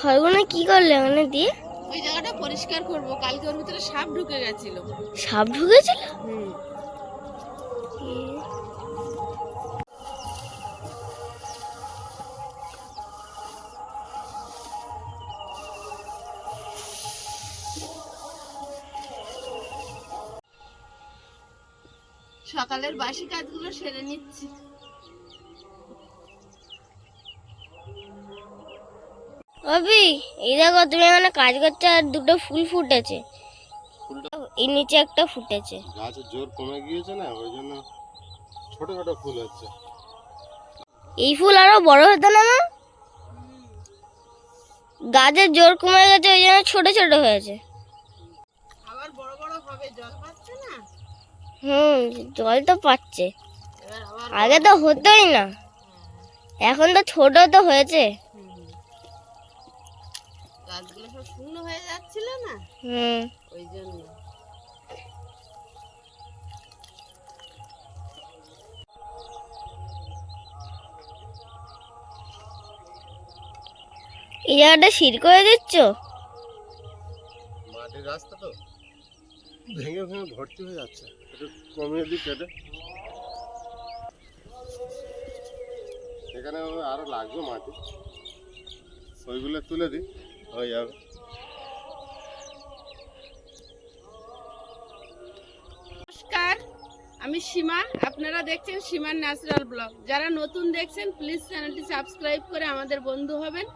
খড়গুলো কি করলে ওখানে দিয়ে? ওই জায়গাটা পরিষ্কার করব কালকে ওর ভিতরে সাপ ঢুকে গেছিল। সাপ ঢুকেছিল? হুম। সকালের বাসি কাজগুলো সেরে নিচ্ছি। অবি এই দেখো তুমি এখানে কাজ করছ আর দুটো ফুল ফুটেছে। এই নিচে একটা ফুটেছে। গাছের জোর কমে গিয়েছে না ওই জন্য ছোট ছোট ফুল হচ্ছে। এই ফুল আরও বড় হতো না মা? গাছের জোর কমে গেছে ওই জন্য ছোট ছোট হয়েছে। আবার বড় বড় হবে জল পাচ্ছে না? হুম জল তো পাচ্ছে। আগে তো হতোই না। এখন তো ছোট তো হয়েছে। সব শুকনো হয়ে যাচ্ছিল না? হুম। ওই জন্য। এই জায়গাটা সির করে দিচ্ছ? মাটির রাস্তা তো। ভেঙে ভেঙে ভর্তি হয়ে যাচ্ছে। একটু কমিয়ে দিই কেটে। এখানে আরও লাগবে মাটি। ওইগুলো তুলে দিই হয়ে যাবে। আমি সীমা আপনারা দেখছেন সীমার ন্যাচারাল ব্লগ। যারা নতুন দেখছেন প্লিজ চ্যানেলটি সাবস্ক্রাইব করে আমাদের বন্ধু হবেন।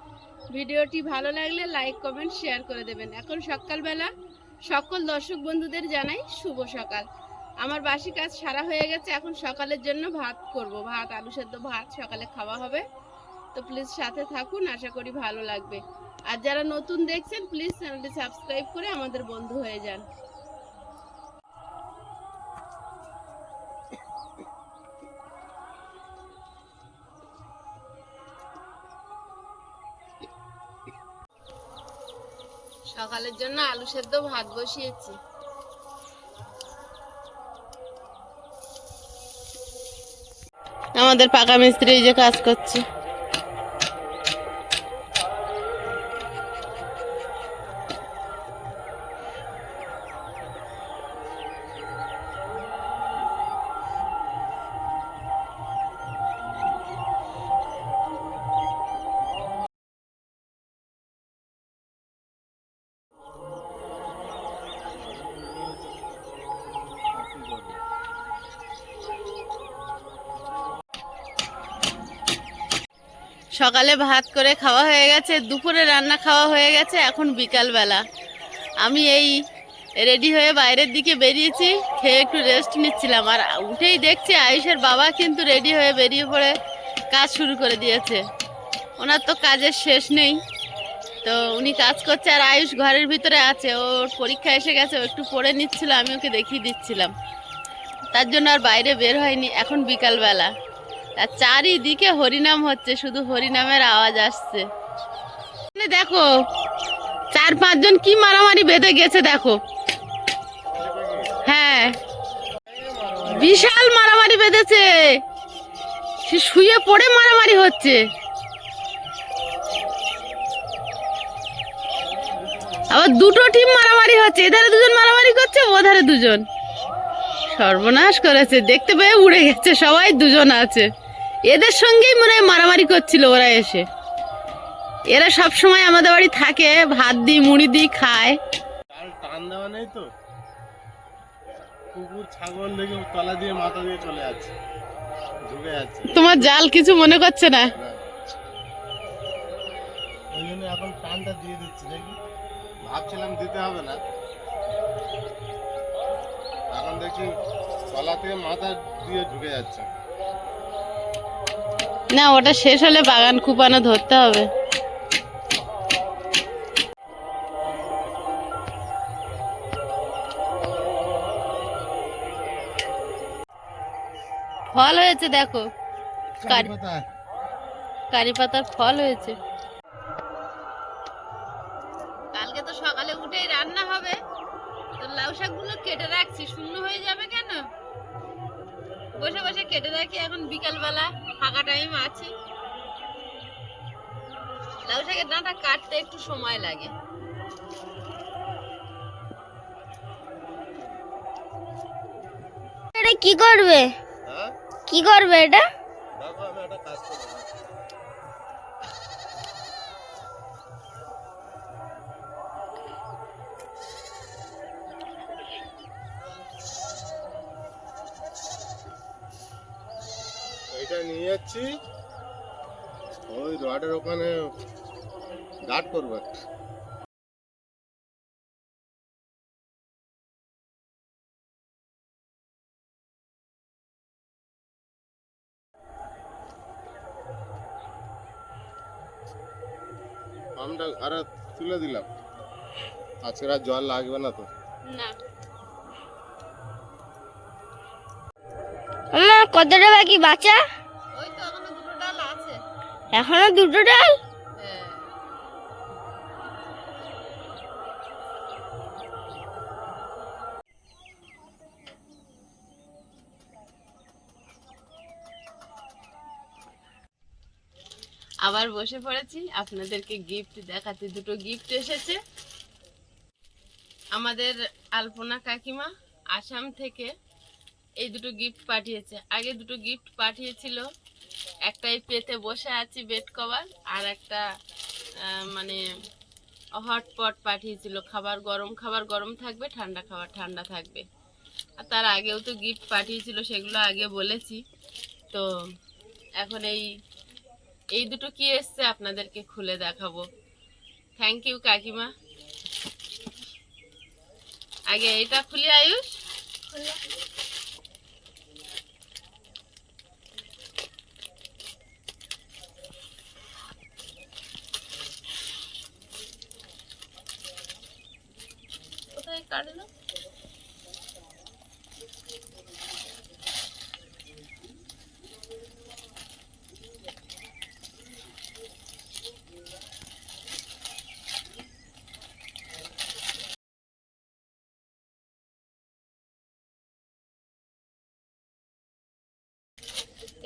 ভিডিওটি ভালো লাগলে লাইক কমেন্ট শেয়ার করে দেবেন। এখন সকালবেলা, সকল দর্শক বন্ধুদের জানাই শুভ সকাল। আমার বাসি কাজ সারা হয়ে গেছে, এখন সকালের জন্য ভাত করব। ভাত, আলু সেদ্ধ, ভাত, সকালে খাওয়া হবে। তো প্লিজ সাথে থাকুন, আশা করি ভালো লাগবে। আর যারা নতুন দেখছেন প্লিজ চ্যানেলটি সাবস্ক্রাইব করে আমাদের বন্ধু হয়ে যান। সকালের জন্য আলু সেদ্ধ ভাত বসিয়েছি। আমাদের পাকা মিস্ত্রি যে কাজ করছে। সকালে ভাত করে খাওয়া হয়ে গেছে, দুপুরে রান্না খাওয়া হয়ে গেছে, এখন বিকালবেলা। আমি এই রেডি হয়ে বাইরের দিকে বেরিয়েছি, খেয়ে একটু রেস্ট নিচ্ছিলাম। আর উঠেই দেখছি আয়ুষের বাবা কিন্তু রেডি হয়ে বেরিয়ে পড়ে কাজ শুরু করে দিয়েছে। ওনার তো কাজের শেষ নেই। তো উনি কাজ করছে আর আয়ুষ ঘরের ভিতরে আছে। ওর পরীক্ষা এসে গেছে, ও একটু পড়ে নিচ্ছিল, আমি ওকে দেখিয়ে দিচ্ছিলাম। তার জন্য আর বাইরে বের হয়নি, এখন বিকালবেলা। আর চারিদিকে হরিনাম হচ্ছে, শুধু হরিনামের আওয়াজ আসছে। দেখো, চার পাঁচজন কি মারামারি বেঁধে গেছে, দেখো। হ্যাঁ। বিশাল মারামারি বেঁধেছে। সে শুয়ে পড়ে মারামারি হচ্ছে। আবার দুটো টিম মারামারি হচ্ছে, এধারে দুজন মারামারি করছে, ওধারে দুজন। সর্বনাশ করেছে দেখতে পেয়ে উড়ে গেছে সবাই দুজন আছে। এদের সঙ্গেই মনে হয় মারামারি করছিল ওরা এসে। এরা সব সময় আমাদের বাড়ি থাকে ভাত দিই মুড়ি দিই খায়। টান দেওয়া নেই তো? কুকুর ছাগল দেখে তলা দিয়ে মাথা দিয়ে চলে যাচ্ছে। ঢুকে যাচ্ছে। তোমার জাল কিছু মনে করছে না? ওই জন্য এখন টানটা দিয়ে দিচ্ছি দেখি। ভাবছিলাম দিতে হবে না। এখন দেখি তলা থেকে মাথা দিয়ে ঢুকে যাচ্ছে। না ওটা শেষ হলে বাগান কুপানো ধরতে হবে। ফল হয়েছে দেখো। কারি পাতার ফল হয়েছে। কাটতে একটু সময় লাগে। এটা কি করবে? হ্যাঁ? কি করবে এটা? নিয়ে যাচ্ছি। ওই রডের ওখানে গার্ড করব একটা। পাম্পটা আরে তুলে দিলাম। আজকের আর জল লাগবে না তো। না। আমার কতটা বাকি বাচ্চা? ওই তো এখনও দুটো ডাল আছে। এখনও দুটো ডাল? আবার বসে পড়েছি। আপনাদেরকে গিফট দেখাতে। দুটো গিফট এসেছে। আমাদের আলপনা কাকিমা আসাম থেকে এই দুটো গিফট পাঠিয়েছে। আগে দুটো গিফট পাঠিয়েছিল। একটাই পেতে বসে আছি বেড কভার আর একটা মানে হটপট পাঠিয়েছিল। খাবার গরম খাবার গরম থাকবে, ঠান্ডা খাবার ঠান্ডা থাকবে। আর তার আগেও তো গিফট পাঠিয়েছিল, সেগুলো আগে বলেছি। তো এখন এই এই দুটো কি এসছে আপনাদেরকে খুলে দেখাবো। থ্যাংক ইউ কাকিমা। আগে এটা খুলি, আয়ুষ। কাটলো?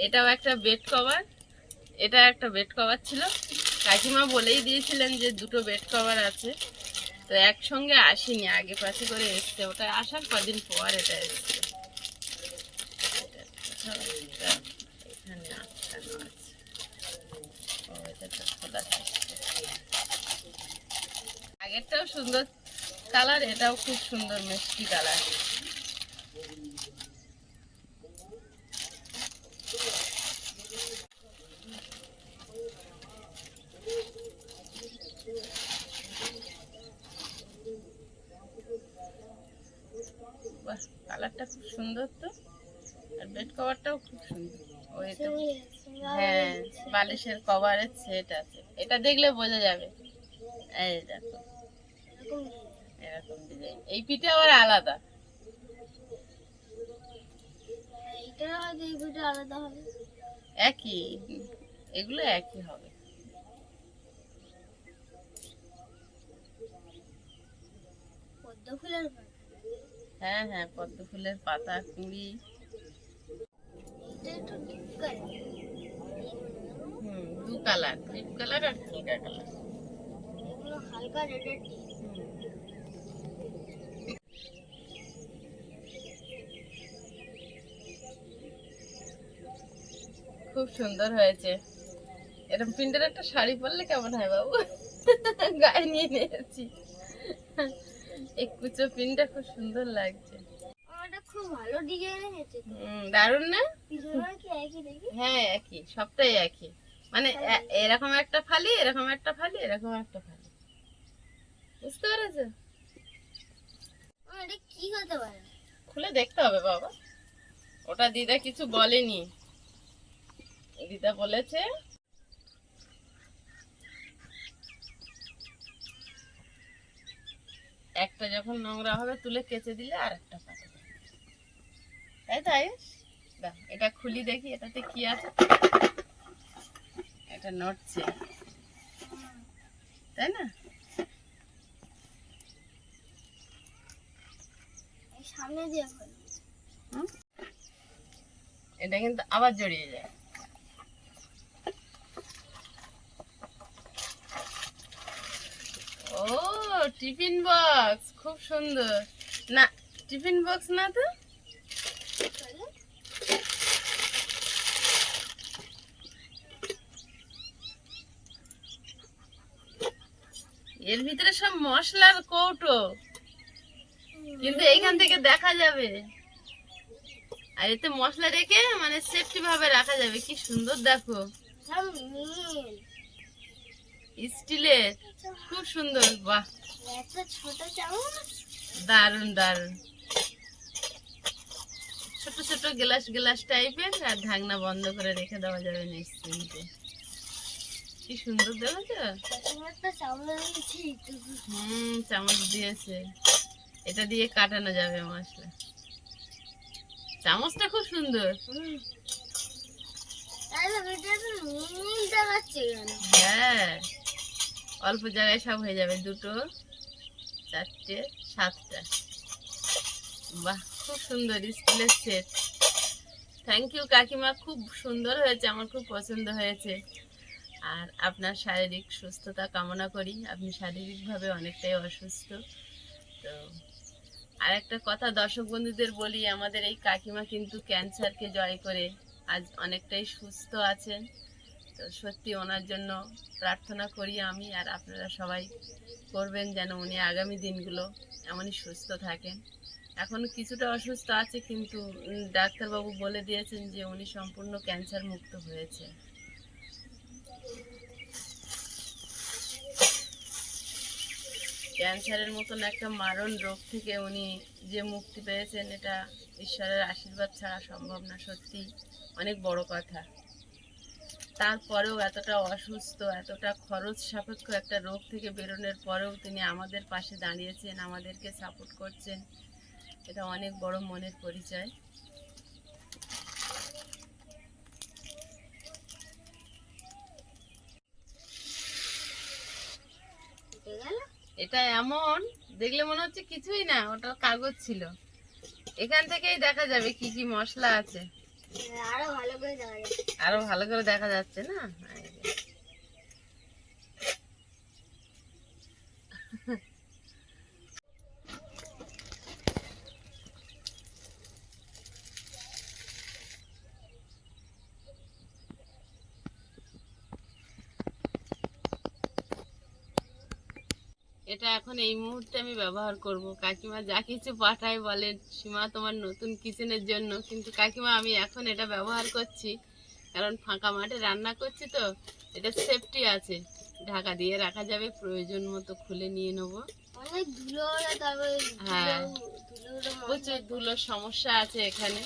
এটাও একটা বেড কভার এটা একটা বেড কভার ছিল। কাকিমা বলেই দিয়েছিলেন যে দুটো বেড কভার আছে। তো একসঙ্গে আসেনি, আগে পাশে করে এসছে। ওটা আসার কদিন পর এটা এসছে। আগেরটাও সুন্দর কালার এটাও খুব সুন্দর মিষ্টি কালার বাহ কালারটা খুব সুন্দর তো। আর বেড কভারটাও খুব সুন্দর। ওই তো হ্যাঁ বালিশের কভারের সেট আছে। এটা দেখলে বোঝা যাবে। এই দেখো। এরকম ডিজাইন এই পিঠে আবার আলাদা। একই। এগুলো একই হবে। পদ্ম ফুলের। হ্যাঁ হ্যাঁ পদ্ম ফুলের পাতা কুড়ি। হুম দু কালার ডিপ কালার আর হালকা কালার হালকা রেডের খুব সুন্দর হয়েছে। এরকম প্রিন্টের একটা শাড়ি পরলে কেমন হয় বাবু? গায়ে নিয়ে নিয়েছি। এই কুচো প্রিন্টটা খুব সুন্দর লাগছে। আমারটা খুব ভালো ডিজাইন হয়েছে। হুম দারুণ না? পিছনে কি একই দেখি হ্যাঁ একই সবটাই একই। মানে এরকম একটা ফালি এরকম একটা ফালি এরকম একটা ফালি। বুঝতে পেরেছ? এটা কি হতে পারে? খুলে দেখতে হবে বাবা। ওটা দিদা কিছু বলেনি। দিদা বলেছে একটা যখন নোংরা হবে তুলে কেচে দিলে আর একটা পাতা তাই তাই এটা খুলি দেখি এটাতে কি আছে? এটা নড়ছে। তাই না? এই সামনে দিয়ে? এটা কিন্তু আবার জড়িয়ে যায়। টিফিন বক্স খুব সুন্দর। না টিফিন বক্স না তো? এর ভিতরে সব মশলার কৌটো। কিন্তু এইখান থেকে দেখা যাবে। আর এতে মশলা রেখে মানে সেফটি ভাবে রাখা যাবে। কি সুন্দর দেখো। স্টিলের। খুব সুন্দর বাহ। এত ছোট চামচ দারুণ দারুণ ছোট ছোট গ্লাস গ্লাস টাইপের আর ঢাকনা বন্ধ করে রেখে দেওয়া যাবে নিশ্চিন্তে। কি সুন্দর দেখেছ তো? হুম চামচ দিয়েছে। এটা দিয়ে কাটানো যাবে মশলা। চামচটা খুব সুন্দর। হ্যাঁ। অল্প জায়গায় সব হয়ে যাবে দুটো। চারটে, সাতটা। বাহ, খুব সুন্দর স্টিলের সেট থ্যাংক ইউ কাকিমা, খুব সুন্দর হয়েছে, আমার খুব পছন্দ হয়েছে। আর আপনার শারীরিক সুস্থতা কামনা করি, আপনি শারীরিকভাবে অনেকটাই অসুস্থ। তো আর একটা কথা দর্শক বন্ধুদের বলি, আমাদের এই কাকিমা কিন্তু ক্যান্সারকে জয় করে, আজ অনেকটাই সুস্থ আছেন। তো সত্যি ওনার জন্য প্রার্থনা করি আমি আর আপনারা সবাই করবেন যেন উনি আগামী দিনগুলো এমনই সুস্থ থাকেন। এখন কিছুটা অসুস্থ আছে কিন্তু ডাক্তারবাবু বলে দিয়েছেন যে উনি সম্পূর্ণ ক্যান্সার মুক্ত হয়েছে। ক্যান্সারের মতন একটা মারণ রোগ থেকে উনি যে মুক্তি পেয়েছেন এটা ঈশ্বরের আশীর্বাদ ছাড়া সম্ভব না সত্যি অনেক বড় কথা। তারপরেও এতটা অসুস্থ, এতটা খরচ সাপেক্ষ একটা রোগ থেকে বেরোনোর পরেও তিনি আমাদের পাশে দাঁড়িয়েছেন, আমাদেরকে সাপোর্ট করছেন। এটা অনেক বড় মনের পরিচয়। এটা এমন, দেখলে মনে হচ্ছে কিছুই না ওটা কাগজ ছিল। এখান থেকেই দেখা যাবে কি কি মশলা আছে। আরও ভালো করে দেখা যাচ্ছে আরও ভালো করে দেখা যাচ্ছে না? এটা এখন এই মুহূর্তে আমি ব্যবহার করব। কাকিমা যা কিছু পাঠায় বলে, সীমা তোমার নতুন কিচেনের জন্য। কিন্তু কাকিমা, আমি এখন এটা ব্যবহার করছি। কারণ ফাঁকা মাঠে রান্না করছি তো এটা সেফটি আছে। ঢাকা দিয়ে রাখা যাবে প্রয়োজন মতো খুলে নিয়ে নেব। অনেক ধুলো হ্যাঁ। প্রচুর ধুলোর সমস্যা আছে এখানে।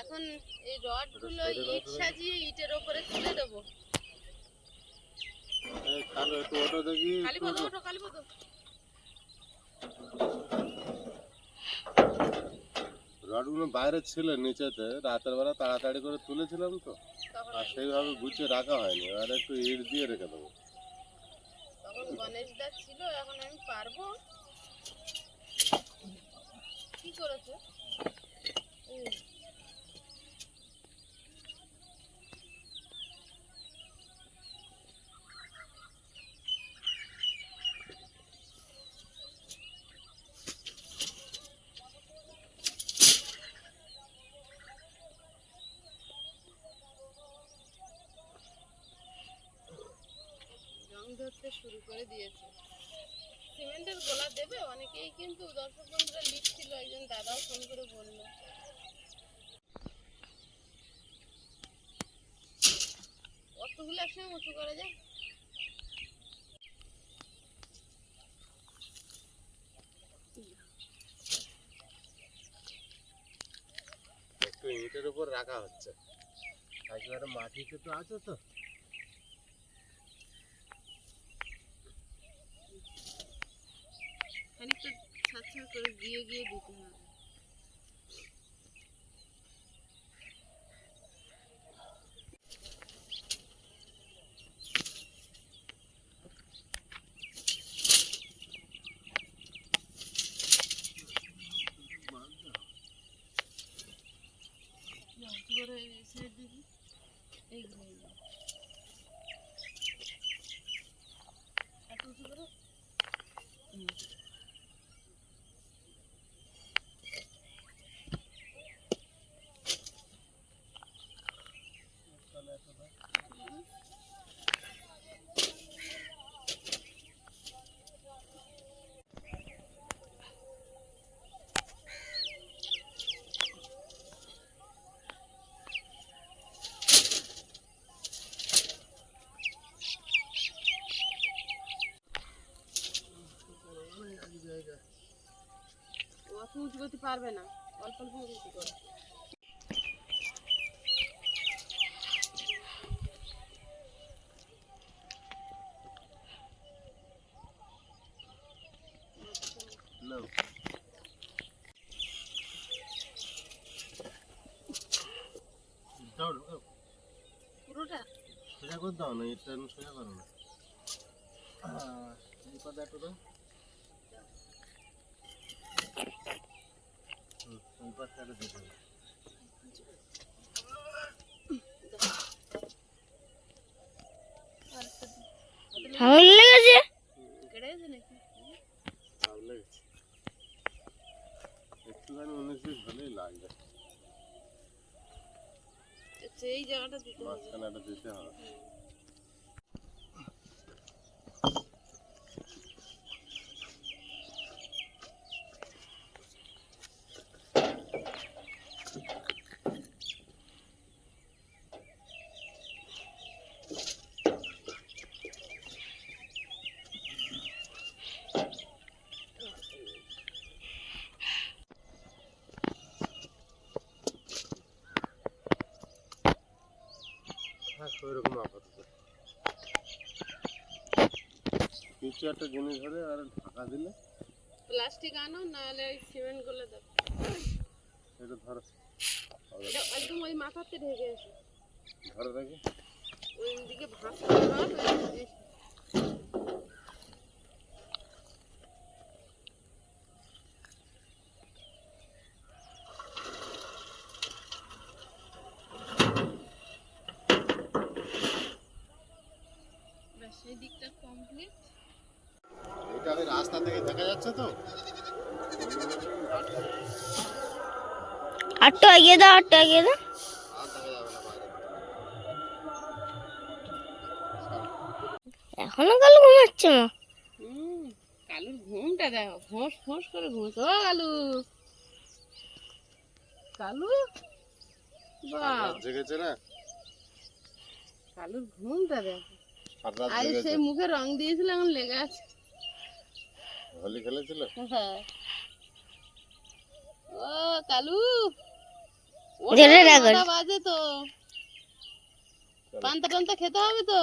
এখন এই রডগুলো ইট সাজিয়ে ইটের ওপরে তুলে দেবো। ওটা দেখি রডগুলো বাইরে ছিল নিচেতে। রাতের বেলা তাড়াতাড়ি করে তুলেছিলাম তো আর সেইভাবে গুছিয়ে রাখা হয়নি। আর একটু ইট দিয়ে রেখে দেবো। তখন গণেশ ছিল এখন আমি পারব। কি করেছে? করে দিয়েছে। সিমেন্টের গোলা দেবে অনেকেই, কিন্তু দর্শক বন্ধুরা লিখছিল, একজন দাদাও ফোন করে বলল। কতগুলো একসঙ্গে উঁচু করা যায়? একটু ইটের উপর রাখা হচ্ছে। মাটিতে তো আছে তো। খানিকটা ছাড়ছাড় করে গিয়ে গিয়ে দিতে হবে। পারবে না। অল্প অল্প উঁচু করো পুরোটা? সোজা করে দাও না, এটা সোজা করো না। এই পাতা একটু হুম, ওই পাশটা একটু দিয়ে দেবো। ভালো লেগেছে কেটে গেছে নাকি ভালো লেগেছে। একটুখানি মনে হচ্ছে ভালোই লাগবে আচ্ছা এই জায়গাটা দিতে হবে মাঝখানে একটা দিতে হবে কিছু একটা জিনিস ধরে আর ঢাকা দিলে। প্লাস্টিক আনো নাহলে সিমেন্টগুলো দাও। এটা ধরো। একদম ওই মাথাতে ঢেকে এসো ধরো রাখি ওই দিকে ভাঁজ করা ভাঁজ ওই দিকে এসো। ব্যাস, এই দিকটা কমপ্লিট এটা ওই রাস্তা থেকে দেখা যাচ্ছে তো এগিয়ে দাও আটটু আর এখনও কাল ঘুমাচ্ছে মা হুম কালুর ঘুমটা দেখো ফোঁস ফোঁস করে ঘুমছে ও কালু কালু জেগেছে না কালুর ঘুমটা দেখো জেগেছে সেই মুখে রং দিয়েছিল এখন লেগে আছে হোলি খেলেছিল হ্যাঁ। ও কালু রাখো। বাজে তো পান্তা টান্তা খেতে হবে তো